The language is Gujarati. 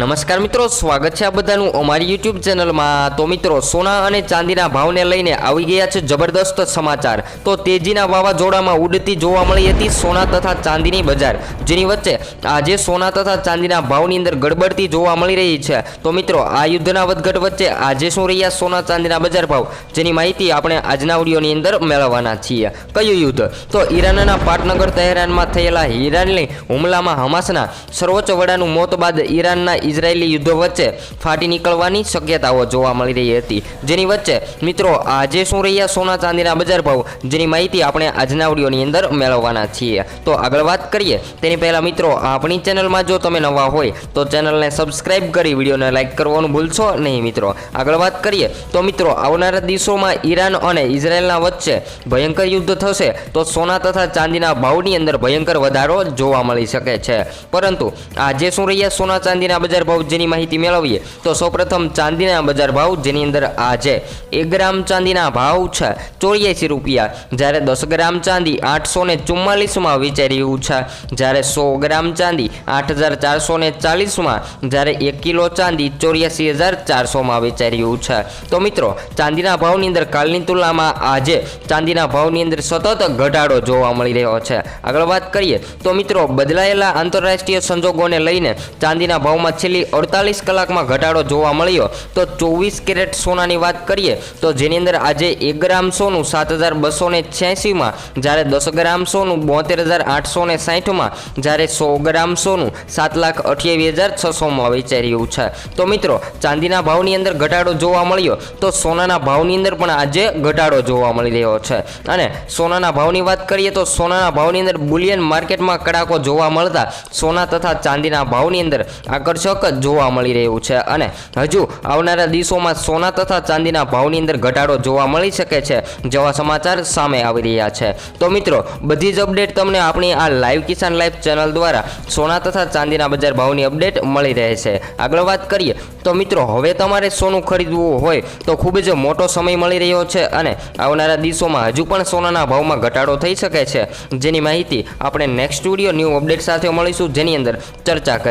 નમસ્કાર મિત્રો, સ્વાગત છે આ બધાનું અમારી યુટ્યુબ ચેનલમાં તો મિત્રો, સોના અને ચાંદીના ભાવને લઈને આવી ગયા છે જબરદસ્ત સમાચાર. તો તેજીના વાવાઝોડામાં ઉડતી જોવા મળી હતી સોના તથા ચાંદીની બજાર. જેની વચ્ચે આજે સોના તથા ચાંદીના ભાવની અંદર ગડબડતી જોવા મળી રહી છે. તો મિત્રો, આ યુદ્ધના વધઘટ વચ્ચે આજે શું રહ્યા સોના ચાંદીના બજાર ભાવ? જેની માહિતી આપણે આજના ઓડિયોની અંદર મેળવવાના છીએ. કયું યુદ્ધ? તો ઈરાનના પાટનગર, તહેરાનમાં થયેલા ઈરાનની હુમલામાં હમાસના સર્વોચ્ચ વડાનું મોત બાદ ઈરાનના ઇઝરાયેલી યુદ્ધ વચ્ચે ફાટી નીકળવાની શક્યતાઓ જોવા મળી રહી હતી. જેની વચ્ચે મિત્રો આજે શું રહ્યા સોના ચાંદીના બજાર ભાવ જેની માહિતી આપણે આજના ઓડિયોની અંદર મેળવવાના છીએ. તો આગળ વાત કરીએ. તેની પહેલાં મિત્રો આપણી ચેનલમાં જો તમે નવા હોય તો ચેનલને સબસ્ક્રાઇબ કરી વિડીયોને લાઇક કરવાનું ભૂલશો નહીં મિત્રો. આગળ વાત કરીએ. તો મિત્રો આવનારા દિવસોમાં ઈરાન અને ઇઝરાયેલના વચ્ચે ભયંકર યુદ્ધ થશે તો સોના તથા ચાંદીના ભાવની અંદર ભયંકર વધારો જોવા મળી શકે છે. પરંતુ આજે શું રહ્યા સોના ચાંદીના બજાર ભાવ જેની માહિતી મેળવીએ, તો સૌપ્રથમ ચાંદીના બજાર ભાવ જેની અંદર આજે એક ગ્રામ ચાંદીના ભાવ છે ચોર્યાસી રૂપિયા, જ્યારે દસ ગ્રામ ચાંદી આઠસો ને ચુમ્માલીસમાં વેચાઈ રહ્યું છે. જ્યારે સો ગ્રામ ચાંદી આઠ હજાર ચારસો ને ચાલીસમાં, જ્યારે એક કિલો ચાંદી ચોર્યાસી હજાર ચારસોમાં વેચાઈ રહ્યું છે. તો મિત્રો, ચાંદીના ભાવની અંદર કાલની તુલનામાં આજે ચાંદીના ભાવની અંદર સતત ઘટાડો જોવા મળી રહ્યો છે. આગળ વાત કરીએ, તો મિત્રો, બદલાયેલા આંતરરાષ્ટ્રીય સંજોગોને લઈને ચાંદીના ભાવમાં છેલ્લી અડતાલીસ કલાકમાં ઘટાડો જોવા મળ્યો. તો ચોવીસ કેરેટ સોનાની વાત કરીએ, તો જેની અંદર આજે એક ગ્રામ સોનું સાત હજાર બસો ને છ્યાસીમાં, જ્યારે દસ ગ્રામ સોનું બોતેર હજાર આઠસો ને સાહીઠમાં જ્યારે સો ગ્રામ સોનું સાત લાખ અઠ્યાવીસ હજાર છસોમાં વેચાઈ રહ્યું છે. તો મિત્રો, ચાંદીના ભાવની અંદર ઘટાડો જોવા મળ્યો, તો સોનાના ભાવની અંદર પણ આજે ઘટાડો જોવા મળી રહ્યો છે. અને સોનાના ભાવની વાત કરીએ, તો સોનાના ભાવની અંદર બુલિયન માર્કેટમાં કડાકો જોવા મળતા, સોના તથા ચાંદીના ભાવની અંદર આકર્ષક જોવા મળી રહ્યું છે અને હજુ આવનારા દિવસોમાં સોના તથા ચાંદીના ભાવની અંદર ઘટાડો જોવા મળી શકે છે જેવા સમાચાર સામે આવી રહ્યા છે. તો મિત્રો, બધી જ અપડેટ તમને આપણી આ લાઈવ કિસાન લાઈવ ચેનલ દ્વારા સોના તથા ચાંદીના બજાર ભાવની અપડેટ મળી રહે છે. આગળ વાત કરીએ, તો મિત્રો, હવે તમારે સોનું ખરીદવું હોય તો ખૂબ જ મોટો સમય મળી રહ્યો છે અને આવનારા દિવસોમાં હજુ પણ સોનાના ભાવમાં ઘટાડો થઈ શકે છે. જેની માહિતી આપણે નેક્સ્ટ સ્ટુડિયો ન્યૂ અપડેટ સાથે મળીશું. જેની અંદર ચર્ચા કરી